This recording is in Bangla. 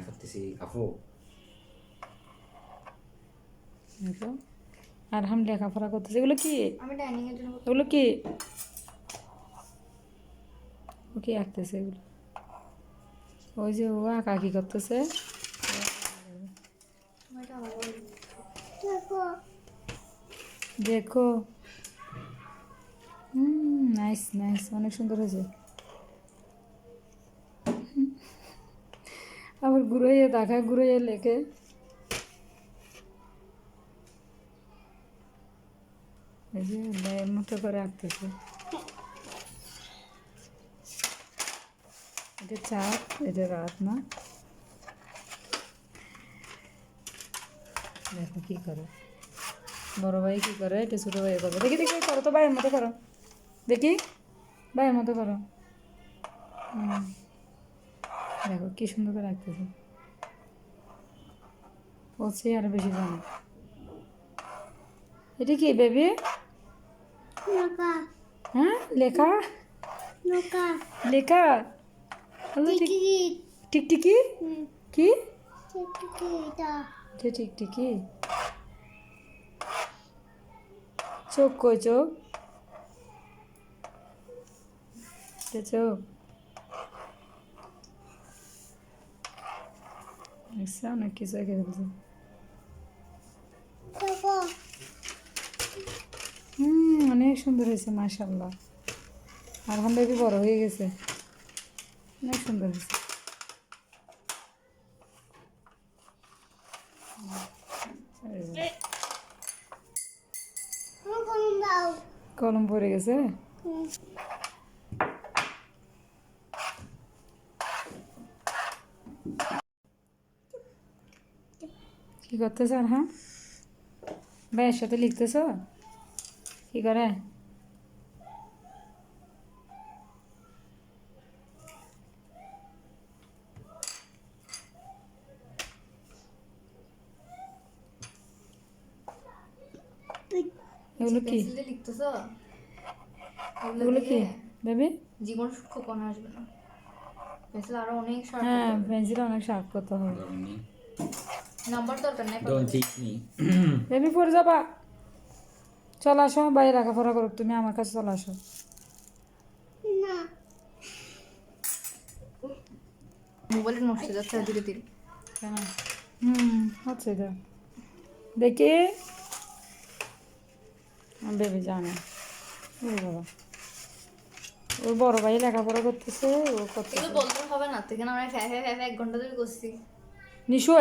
নিয়ে ফেলতেছি আপু আর হাম লেখাপড়া করতেছে এগুলো কি এগুলো কি ও কি আঁকতেছে এগুলো ওই যে ও আঁকা কি করতেছে। দেখো হুম নাইস নাইস অনেক সুন্দর হয়েছে ঘুরাইয়ে দেখায় ঘুরাইয়ে লেখে এই যে মতো করে আঁকতেছে। এটা চাঁদ এটা রাত, না? দেখো কি করে। বড় ভাই কি করে, এটা ছোট ভাই করবে। দেখি দেখি, করো তো, ভাইয়ের মতো করো। দেখি, ভাইয়ের মতো করো। দেখো কি সুন্দর করে রাখতেছে ও সে আরও বেশি জানে। এটা কি বেবি? হ্যাঁ লেখা? লেখা? টিকটিকি কি? টিকটিকি চোখ কই চোখ? চোখ। দেখছ অনেক কিছু এঁকে ফেলছে। অনেক সুন্দর হয়েছে মাশাল্লাহ আর বেবি বড় হয়ে গেছে। অনেক সুন্দর হয়েছে। কলম পড়ে গেছে? কি করতেছ আর হ্যাঁ? ভাইয়ের সাথে লিখতেছ? কি করে? এগুলো কি? লিখতেছো? এগুলো কি? বেবি? জীবন সূক্ষ্ম কোনো আসবে না। পেন্সিল আরও অনেক শার্প হ্যাঁ পেন্সিল অনেক শার্প করতে হবে। নাম্বার দরকার নাই ডোন্ট টিচ মি বেবি পড়ে যাবা? চলে আসো বাইরে লেখাপড়া করুক তুমি আমার কাছে চলে আসো। মোবাইলে নষ্ট যাচ্ছে ধীরে ধীরে হুম হচ্ছে তো দেখি। বেবি জানে। ও বাবা। ওর বড় ভাই লেখাপড়া করতেছে ও করতেছে। এগুলো বলতে হবে না তো এখানে আমরা এক ঘণ্টা ধরে করছি নিশু